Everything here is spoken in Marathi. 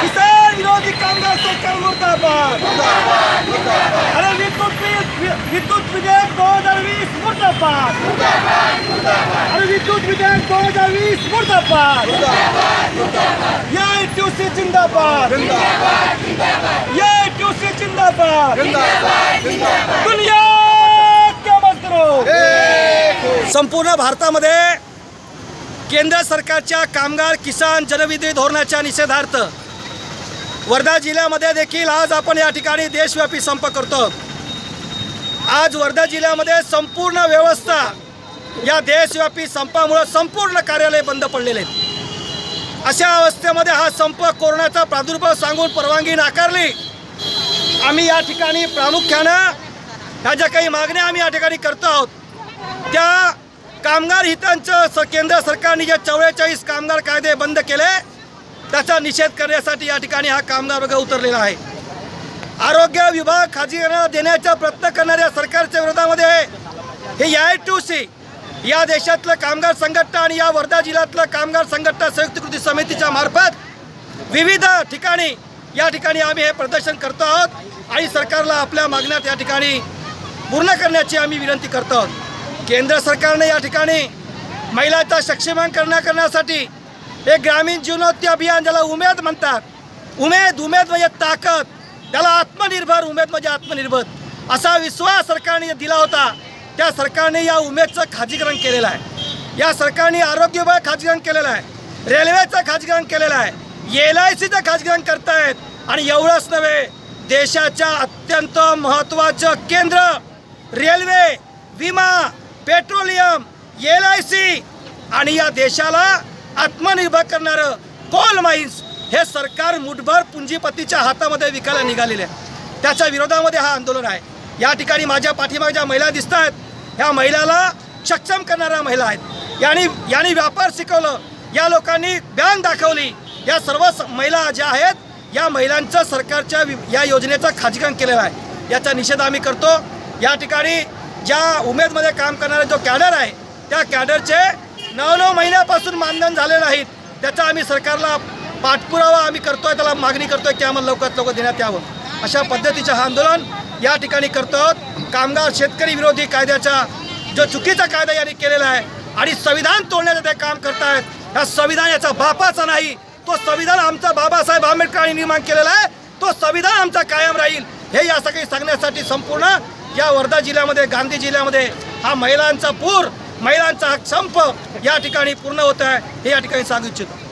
किसान विरोधी कामगार सरकार मुर्दाबाद. अरे विद्युत विद्युत विधेयक दो हजार वीस मुर्दाबाद. अरे विद्युत विधेयक दो हजार सी जिंदाबाद. संपूर्ण भारतामध्ये केंद्र सरकारच्या कामगार किसान जनविधी धोरणाच्या निषेधार्थ वर्धा जिल्ह्यामध्ये देखील आज आपण या ठिकाणी देशव्यापी संप करतो. आज वर्धा जिल्ह्यामध्ये संपूर्ण व्यवस्था या देशव्यापी संपामुळं संपूर्ण कार्यालय बंद पडलेले आहेत. अशा अवस्थेमध्ये हा संप कोरोनाचा प्रादुर्भाव सांगून परवानगी नाकारली. आम्ही या ठिकाणी प्रामुख्यानं ह्या ज्या काही मागण्या आम्ही या ठिकाणी करतो आहोत त्या कामगार हितांचं स केंद्र सरकारने जे चौवेचाळीस कामगार कायदे बंद केले त्याचा निषेध करण्यासाठी या ठिकाणी हा कामगार वर्ग उतरलेला आहे. आरोग्य विभाग खाजगीकरणाला देण्याचा प्रयत्न करणाऱ्या सरकारच्या विरोधामध्ये हे आय टू सी या देशातलं कामगार संघटना आणि या वर्धा जिल्ह्यातलं कामगार संघटना संयुक्त कृती समितीच्या मार्फत विविध ठिकाणी या ठिकाणी आम्ही हे प्रदर्शन करतो आहोत. आणि सरकारला आपल्या मागण्या या ठिकाणी पूर्ण करण्याची आम्ही विनंती करतो आहोत. केंद्र सरकारने या ठिकाणी महिलांचा सक्षमीकरण करण्या करण्यासाठी एक ग्रामीण जीवनोत्ती अभियान ज्याला उमेद म्हणतात उमेद उमेद म्हणजे ताकद त्याला आत्मनिर्भर उमेद म्हणजे आत्मनिर्भर. असा विश्वास सरकारने दिला होता त्या सरकारने या उमेदचं खाजगीकरण केलेलं आहे. या सरकारने आरोग्य विभाग खाजगीकरण केलेलं आहे रेल्वेचं खाजगीकरण केलेलं आहे. एल आय सीचं खाजगीकरण करतायत. आणि एवढंच नव्हे देशाच्या अत्यंत महत्त्वाचं केंद्र रेल्वे विमा पेट्रोलियम एल आय सी आणि या देशाला आत्मनिर्भर करणारं कोल माइन्स हे सरकार मुठभर पुंजीपतीच्या हातामध्ये विकायला निघालेले आहे. त्याच्या विरोधामध्ये हा आंदोलन आहे. या ठिकाणी माझ्या पाठीमाग ज्या महिला दिसत आहेत ह्या महिलाला सक्षम करणाऱ्या महिला आहेत. यांनी यांनी व्यापार शिकवलं. या लोकांनी बँक दाखवली. या सर्व स- महिला ज्या आहेत या महिलांचं सरकारच्या या योजनेचं खाजगीकरण केलेलं आहे. याचा निषेध आम्ही करतो. या ठिकाणी ज्या उमेदमध्ये काम करणारा जो कॅडर आहे त्या कॅडरचे नऊ नऊ महिन्यापासून मानधन झाले नाहीत त्याचा आम्ही सरकारला पाठपुरावा आम्ही करतोय त्याला मागणी करतोय की आम्हाला लवकरात लवकर देण्यात यावं. अशा पद्धतीचं हा आंदोलन या ठिकाणी करतो आहोत. कामगार शेतकरी विरोधी कायद्याचा जो चुकीचा कायदा यांनी केलेला आहे आणि संविधान तोडण्याचं ते काम करतायत हा संविधान याचा बापाचा नाही तो संविधान आमचा बाबासाहेब आंबेडकरांनी निर्माण केलेला आहे. तो संविधान आमचा कायम राहील. हे या सगळी सांगण्यासाठी संपूर्ण या वर्धा जिल्ह्यामध्ये गांधी जिल्ह्यामध्ये हा महिलांचा पूर महिलांचा संप या ठिकाणी पूर्ण होत आहे. हे या ठिकाणी सांगू इच्छितो.